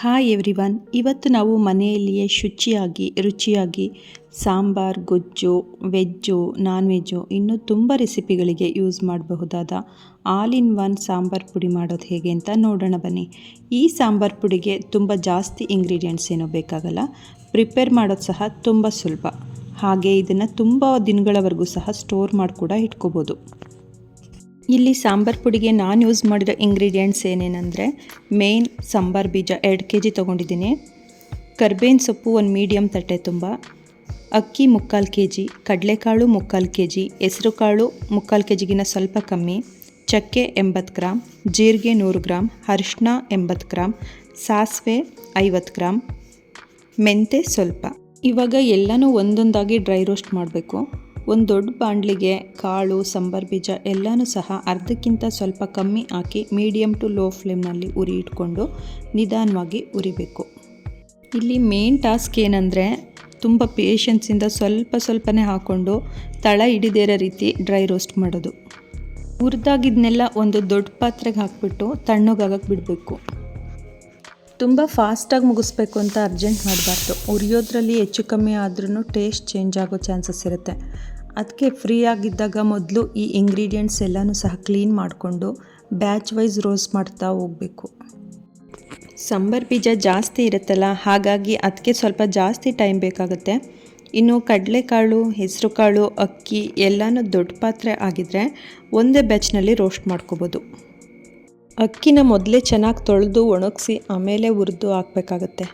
Hi everyone. ಇವತ್ತು ನಾವು ಮನೆಯಲ್ಲಿಯೇ ಶುಚಿಯಾಗಿ, ರುಚಿಯಾಗಿ ಸಾಂಬಾರ್, ಗೊಜ್ಜು, ವೆಜ್ಜು ನಾನ್ ವೆಜ್ಜು ಇನ್ನೂ ತುಂಬ ರೆಸಿಪಿಗಳಿಗೆ ಯೂಸ್ ಮಾಡಬಹುದಾದ ಆಲ್ ಇನ್ ಒನ್ ಸಾಂಬಾರ್ ಪುಡಿ ಮಾಡೋದು ಹೇಗೆ ಅಂತ ನೋಡೋಣ ಬನ್ನಿ. ಈ ಸಾಂಬಾರ್ ಪುಡಿಗೆ ತುಂಬ ಜಾಸ್ತಿ ಇಂಗ್ರೀಡಿಯೆಂಟ್ಸ್ ಏನೂ ಬೇಕಾಗಲ್ಲ. ಪ್ರಿಪೇರ್ ಮಾಡೋದು ಸಹ ತುಂಬ ಸುಲಭ. ಹಾಗೆ ಇದನ್ನು ತುಂಬ ದಿನಗಳವರೆಗೂ ಸಹ ಸ್ಟೋರ್ ಮಾಡಿ ಕೂಡ ಇಟ್ಕೋಬೋದು. ಇಲ್ಲಿ ಸಾಂಬಾರ್ ಪುಡಿಗೆ ನಾನು ಯೂಸ್ ಮಾಡಿರೋ ಇಂಗ್ರೀಡಿಯೆಂಟ್ಸ್ ಏನೇನೆಂದರೆ ಮೇನ್ ಸಾಂಬಾರ್ ಬೀಜ ಎರಡು ಕೆ ಜಿ ತೊಗೊಂಡಿದ್ದೀನಿ. ಕರ್ಬೇವಿನ ಸೊಪ್ಪು ಒಂದು ಮೀಡಿಯಮ್ ತಟ್ಟೆ ತುಂಬ. ಅಕ್ಕಿ ಮುಕ್ಕಾಲು ಕೆ ಜಿ ಕಡಲೆಕಾಳು ಮುಕ್ಕಾಲು ಕೆ ಜಿ ಹೆಸರು ಕಾಳು ಮುಕ್ಕಾಲು ಕೆ ಜಿಗಿನ ಸ್ವಲ್ಪ ಕಮ್ಮಿ. ಚಕ್ಕೆ ಎಂಬತ್ತು ಗ್ರಾಮ್ ಜೀರಿಗೆ ನೂರು ಗ್ರಾಮ್ ಅರಿಶಿನ ಎಂಬತ್ತು ಗ್ರಾಮ್ ಸಾಸಿವೆ ಐವತ್ತು ಗ್ರಾಮ್ ಮೆಂತೆ ಸ್ವಲ್ಪ. ಇವಾಗ ಎಲ್ಲನೂ ಒಂದೊಂದಾಗಿ ಡ್ರೈ ರೋಸ್ಟ್ ಮಾಡಬೇಕು. ಒಂದು ದೊಡ್ಡ ಬಾಣಲಿಗೆ ಕಾಳು, ಸಾಂಬಾರ್ ಬೀಜ ಎಲ್ಲನೂ ಸಹ ಅರ್ಧಕ್ಕಿಂತ ಸ್ವಲ್ಪ ಕಮ್ಮಿ ಹಾಕಿ ಮೀಡಿಯಮ್ ಟು ಲೋ ಫ್ಲೇಮ್ನಲ್ಲಿ ಉರಿ ಇಟ್ಕೊಂಡು ನಿಧಾನವಾಗಿ ಉರಿಬೇಕು. ಇಲ್ಲಿ ಮೇನ್ ಟಾಸ್ಕ್ ಏನಂದರೆ ತುಂಬ ಪೇಷನ್ಸಿಂದ ಸ್ವಲ್ಪ ಸ್ವಲ್ಪನೇ ಹಾಕ್ಕೊಂಡು ತಳ ಹಿಡಿದಿರೋ ರೀತಿ ಡ್ರೈ ರೋಸ್ಟ್ ಮಾಡೋದು. ಹುರಿದಾಗಿದ್ನೆಲ್ಲ ಒಂದು ದೊಡ್ಡ ಪಾತ್ರೆಗೆ ಹಾಕ್ಬಿಟ್ಟು ತಣ್ಣಗಾಗಕ್ಕೆ ಬಿಡಬೇಕು. ತುಂಬ ಫಾಸ್ಟಾಗಿ ಮುಗಿಸ್ಬೇಕು ಅಂತ ಅರ್ಜೆಂಟ್ ಮಾಡಬಾರ್ದು. ಉರಿಯೋದ್ರಲ್ಲಿ ಹೆಚ್ಚು ಕಮ್ಮಿ ಆದ್ರೂ ಟೇಸ್ಟ್ ಚೇಂಜ್ ಆಗೋ ಚಾನ್ಸಸ್ ಇರುತ್ತೆ. ಅದಕ್ಕೆ ಫ್ರೀ ಆಗಿದ್ದಾಗ ಮೊದಲು ಈ ಇಂಗ್ರೀಡಿಯೆಂಟ್ಸ್ ಎಲ್ಲನೂ ಸಹ ಕ್ಲೀನ್ ಮಾಡಿಕೊಂಡು ಬ್ಯಾಚ್ ವೈಸ್ ರೋಸ್ಟ್ ಮಾಡ್ತಾ ಹೋಗಬೇಕು. ಸಾಂಬಾರ್ ಬೀಜ ಜಾಸ್ತಿ ಇರುತ್ತಲ್ಲ, ಹಾಗಾಗಿ ಅದಕ್ಕೆ ಸ್ವಲ್ಪ ಜಾಸ್ತಿ ಟೈಮ್ ಬೇಕಾಗುತ್ತೆ. ಇನ್ನು ಕಡಲೆಕಾಳು, ಹೆಸರುಕಾಳು, ಅಕ್ಕಿ ಎಲ್ಲನೂ ದೊಡ್ಡ ಪಾತ್ರೆ ಆಗಿದ್ರೆ ಒಂದೇ ಬ್ಯಾಚ್ನಲ್ಲಿ ರೋಸ್ಟ್ ಮಾಡ್ಕೋಬೋದು. ಅಕ್ಕಿನ ಮೊದಲೇ ಚೆನ್ನಾಗಿ ತೊಳೆದು ಒಣಗಿಸಿ ಆಮೇಲೆ ಹುರಿದು ಹಾಕಬೇಕಾಗತ್ತೆ.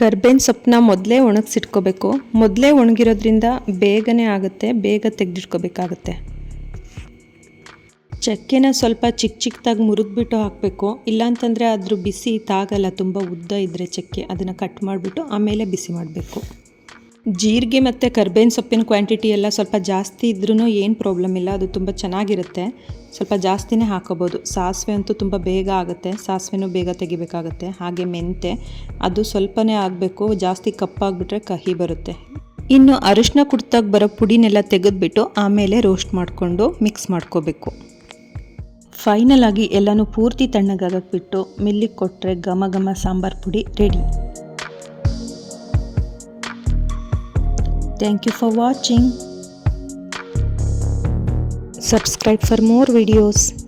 ಕರ್ಬೇವಿನ ಸೊಪ್ಪನ್ನ ಮೊದಲೇ ಒಣಗಿಸಿಟ್ಕೋಬೇಕು. ಮೊದಲೇ ಒಣಗಿರೋದ್ರಿಂದ ಬೇಗನೆ ಆಗುತ್ತೆ, ಬೇಗ ತೆಗೆದಿಟ್ಕೋಬೇಕಾಗುತ್ತೆ. ಚಕ್ಕೆನ ಸ್ವಲ್ಪ ಚಿಕ್ಕ ಚಿಕ್ಕದಾಗಿ ಮುರಿದ್ಬಿಟ್ಟು ಹಾಕಬೇಕು. ಇಲ್ಲಾಂತಂದರೆ ಅದ್ರ ಬಿಸಿ ತಾಗಲ್ಲ, ತುಂಬ ಉದ್ದ ಇದ್ದರೆ ಚಕ್ಕೆ. ಅದನ್ನು ಕಟ್ ಮಾಡಿಬಿಟ್ಟು ಆಮೇಲೆ ಬಿಸಿ ಮಾಡಬೇಕು. ಜೀರಿಗೆ ಮತ್ತು ಕರ್ಬೇವಿನ ಸೊಪ್ಪಿನ ಕ್ವಾಂಟಿಟಿ ಎಲ್ಲ ಸ್ವಲ್ಪ ಜಾಸ್ತಿ ಇದ್ರೂ ಏನು ಪ್ರಾಬ್ಲಮ್ ಇಲ್ಲ, ಅದು ತುಂಬ ಚೆನ್ನಾಗಿರುತ್ತೆ. ಸ್ವಲ್ಪ ಜಾಸ್ತಿನೇ ಹಾಕೋಬೋದು. ಸಾಸಿವೆ ಅಂತೂ ತುಂಬ ಬೇಗ ಆಗುತ್ತೆ. ಸಾಸಿವೆನೂ ಬೇಗ ತೆಗಿಬೇಕಾಗುತ್ತೆ. ಹಾಗೆ ಮೆಂತೆ, ಅದು ಸ್ವಲ್ಪನೇ ಆಗಬೇಕು. ಜಾಸ್ತಿ ಕಪ್ಪಾಗಿಬಿಟ್ರೆ ಕಹಿ ಬರುತ್ತೆ. ಇನ್ನು ಅರಿಶಿನ ಕುಡ್ತಾಗ ಬರೋ ಪುಡಿನೆಲ್ಲ ತೆಗೆದುಬಿಟ್ಟು ಆಮೇಲೆ ರೋಸ್ಟ್ ಮಾಡಿಕೊಂಡು ಮಿಕ್ಸ್ ಮಾಡ್ಕೋಬೇಕು. ಫೈನಲ್ ಆಗಿ ಎಲ್ಲನೂ ಪೂರ್ತಿ ತಣ್ಣಗಾಗಕ್ಕೆ ಬಿಟ್ಟು ಮಿಲ್ಲಿಗೆ ಕೊಟ್ಟರೆ ಘಮ ಘಮ ಸಾಂಬಾರ್ ಪುಡಿ ready Thank you for watching. Subscribe for more videos.